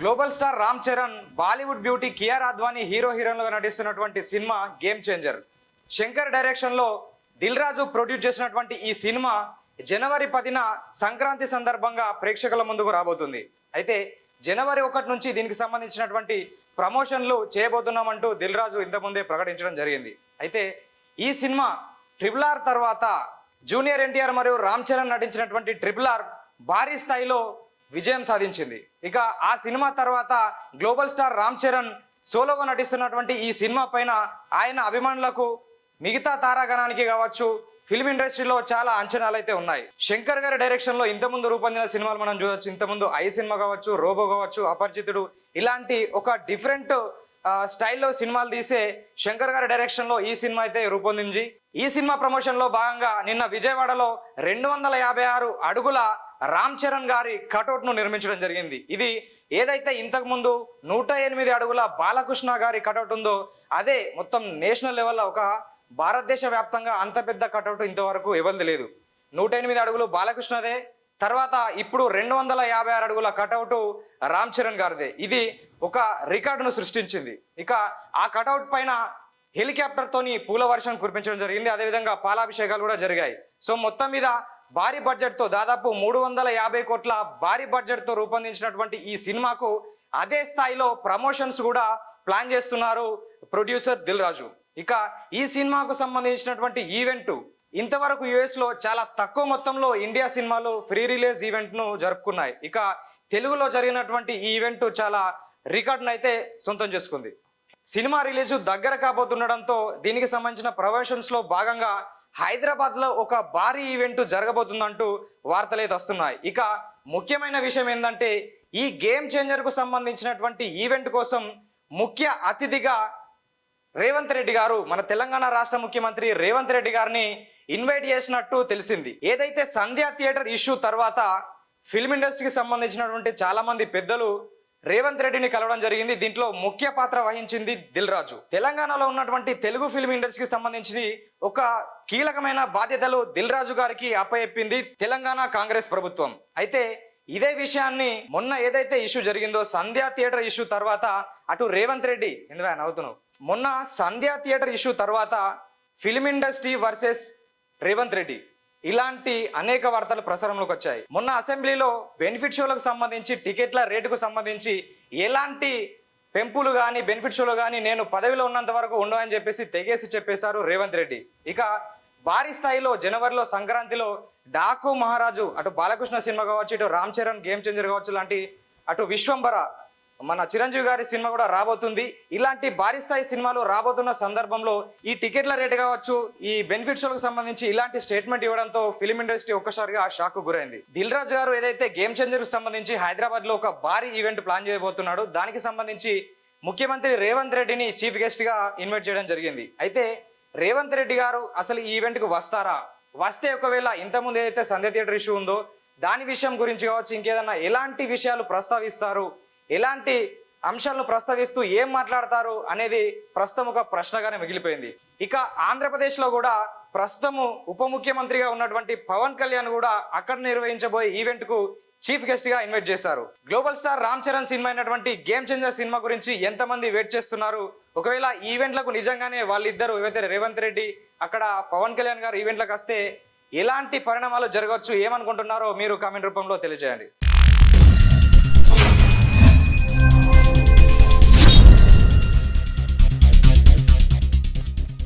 Global star Ram Charan Bollywood beauty Kiara Advani hero హీరోయిన్లుగా నటిస్తున్నటువంటి cinema game changer. Shankar డైరెక్షన్లో దిల్ రాజు produce చేసినటువంటి ఈ సినిమా జనవరి పదిన సంక్రాంతి సందర్భంగా ప్రేక్షకుల ముందుకు రాబోతుంది. అయితే జనవరి ఒకటి నుంచి దీనికి సంబంధించినటువంటి ప్రమోషన్లు చేయబోతున్నామంటూ దిల్ రాజు ఇంతకుముందే ప్రకటించడం జరిగింది. అయితే ఈ సినిమా ట్రిపుల్ ఆర్ తర్వాత జూనియర్ ఎన్టీఆర్ మరియు రామ్ చరణ్ నటించినటువంటి ట్రిపుల్ ఆర్ భారీ స్థాయిలో విజయం సాధించింది. ఇక ఆ సినిమా తర్వాత గ్లోబల్ స్టార్ రామ్ చరణ్ సోలోగా నటిస్తున్నటువంటి ఈ సినిమా పైన ఆయన అభిమానులకు మిగతా తారాగణానికి కావచ్చు ఫిల్మ్ ఇండస్ట్రీలో చాలా అంచనాలు అయితే ఉన్నాయి. శంకర్ గారి డైరెక్షన్లో ఇంతకుముందు రూపొందిన సినిమాలు మనం చూడొచ్చు. ఇంతకుముందు ఐ సినిమా కావచ్చు రోబో కావచ్చు అపరిచితుడు ఇలాంటి ఒక డిఫరెంట్ స్టైల్లో సినిమాలు తీసే శంకర్ గారి డైరెక్షన్లో ఈ సినిమా అయితే రూపొందించి ఈ సినిమా ప్రమోషన్లో భాగంగా నిన్న విజయవాడలో రెండు వందల యాభై ఆరు అడుగుల రామ్ చరణ్ గారి కటౌట్ను నిర్మించడం జరిగింది. ఇది ఏదైతే ఇంతకుముందు నూట ఎనిమిది అడుగుల బాలకృష్ణ గారి కటౌట్ ఉందో అదే మొత్తం నేషనల్ లెవెల్లో ఒక భారతదేశ వ్యాప్తంగా అంత పెద్ద కటౌట్ ఇంతవరకు ఇబ్బంది లేదు. నూట ఎనిమిది అడుగులు బాలకృష్ణదే తర్వాత ఇప్పుడు రెండు వందల యాభై ఆరు అడుగుల కటౌట్ రామ్ చరణ్ గారిదే. ఇది ఒక రికార్డును సృష్టించింది. ఇక ఆ కటౌట్ పైన హెలికాప్టర్తోని పూల వర్షం కురిపించడం జరిగింది. అదేవిధంగా పాలాభిషేకాలు కూడా జరిగాయి. సో మొత్తం మీద భారీ బడ్జెట్తో దాదాపు మూడు వందల యాభై కోట్ల భారీ బడ్జెట్తో రూపొందించినటువంటి ఈ సినిమాకు అదే స్థాయిలో ప్రమోషన్స్ కూడా ప్లాన్ చేస్తున్నారు ప్రొడ్యూసర్ దిల్ రాజు. ఇక ఈ సినిమాకు సంబంధించినటువంటి ఈవెంట్ ఇంతవరకు యుఎస్లో చాలా తక్కువ మొత్తంలో ఇండియా సినిమాలు ఫ్రీ రిలీజ్ ఈవెంట్ను జరుపుకున్నాయి. ఇక తెలుగులో జరిగినటువంటి ఈ ఈవెంట్ చాలా రికార్డును అయితే సొంతం చేసుకుంది. సినిమా రిలీజ్ దగ్గర కాబోతుండడంతో దీనికి సంబంధించిన ప్రమోషన్స్లో భాగంగా హైదరాబాద్లో ఒక భారీ ఈవెంట్ జరగబోతుందంటూ వార్తలు అయితే వస్తున్నాయి. ఇక ముఖ్యమైన విషయం ఏంటంటే ఈ గేమ్ చేంజర్కు సంబంధించినటువంటి ఈవెంట్ కోసం ముఖ్య అతిథిగా రేవంత్ రెడ్డి గారు మన తెలంగాణ రాష్ట్ర ముఖ్యమంత్రి రేవంత్ రెడ్డి గారిని ఇన్వైట్ చేసినట్టు తెలిసింది. ఏదైతే సంధ్యా థియేటర్ ఇష్యూ తర్వాత ఫిల్మ్ ఇండస్ట్రీకి సంబంధించినటువంటి చాలామంది పెద్దలు రేవంత్ రెడ్డిని కలవడం జరిగింది. దీంట్లో ముఖ్య పాత్ర వహించింది దిల్ రాజు. తెలంగాణలో ఉన్నటువంటి తెలుగు ఫిల్మ్ ఇండస్ట్రీకి సంబంధించి ఒక కీలకమైన బాధ్యతలు దిల్ రాజు గారికి అప్పయెప్పింది తెలంగాణ కాంగ్రెస్ ప్రభుత్వం. అయితే ఇదే విషయాన్ని మొన్న ఏదైతే ఇష్యూ జరిగిందో సంధ్యా థియేటర్ ఇష్యూ తర్వాత అటు రేవంత్ రెడ్డి ఎందుకు నవ్వుతున్నావు? మొన్న సంధ్యా థియేటర్ ఇష్యూ తర్వాత film industry versus Revanth Reddy. ఇలాంటి అనేక వార్తలు ప్రసారంలోకి వచ్చాయి. మొన్న అసెంబ్లీలో బెనిఫిట్ షోలకు సంబంధించి టికెట్ల రేటుకు సంబంధించి ఎలాంటి పెంపులు కానీ బెనిఫిట్ షోలు కానీ నేను పదవిలో ఉన్నంత వరకు ఉండవని చెప్పేసి తెగేసి చెప్పేశారు రేవంత్ రెడ్డి. ఇక భారీ స్థాయిలో జనవరిలో సంక్రాంతిలో డాకు మహారాజు అటు బాలకృష్ణ సినిమా కావచ్చు ఇటు రామ్ చరణ్ గేమ్ చేంజర్ కావచ్చు లాంటి అటు విశ్వంబర మన చిరంజీవి గారి సినిమా కూడా రాబోతుంది. ఇలాంటి భారీ స్థాయి సినిమాలు రాబోతున్న సందర్భంలో ఈ టికెట్ల రేటు కావచ్చు ఈ బెనిఫిట్ షోలకు సంబంధించి ఇలాంటి స్టేట్మెంట్ ఇవ్వడంతో ఫిలిం ఇండస్ట్రీ ఒక్కసారిగా షాక్ గురైంది. దిల్ రాజు గారు ఏదైతే గేమ్ చేంజర్కు సంబంధించి హైదరాబాద్లో ఒక భారీ ఈవెంట్ ప్లాన్ చేయబోతున్నాడు దానికి సంబంధించి ముఖ్యమంత్రి రేవంత్ రెడ్డిని చీఫ్ గెస్ట్గా ఇన్వైట్ చేయడం జరిగింది. అయితే రేవంత్ రెడ్డి గారు అసలు ఈ ఈవెంట్కు వస్తారా? వస్తే ఒకవేళ ఇంతకుముందు ఏదైతే సంధ్య థియేటర్ ఇష్యూ ఉందో దాని విషయం గురించి కావచ్చు ఇంకేదన్నా ఎలాంటి విషయాలు ప్రస్తావిస్తారు? ఎలాంటి అంశాలను ప్రస్తావిస్తూ ఏం మాట్లాడతారు అనేది ప్రస్తుతం ఒక ప్రశ్నగానే మిగిలిపోయింది. ఇక ఆంధ్రప్రదేశ్లో కూడా ప్రస్తుతము ఉప ముఖ్యమంత్రిగా ఉన్నటువంటి పవన్ కళ్యాణ్ కూడా అక్కడ నిర్వహించబోయే ఈవెంట్కు చీఫ్ గెస్ట్గా ఇన్వైట్ చేశారు. Global star Ram Charan cinema అయినటువంటి గేమ్ చేంజర్ సినిమా గురించి ఎంతమంది వెయిట్ చేస్తున్నారు? ఒకవేళ ఈవెంట్లకు నిజంగానే వాళ్ళిద్దరు ఏవైతే రేవంత్ రెడ్డి అక్కడ పవన్ కళ్యాణ్ గారు ఈవెంట్లకు వస్తే ఎలాంటి పరిణామాలు జరగవచ్చు ఏమనుకుంటున్నారో మీరు కామెంట్ రూపంలో తెలియజేయండి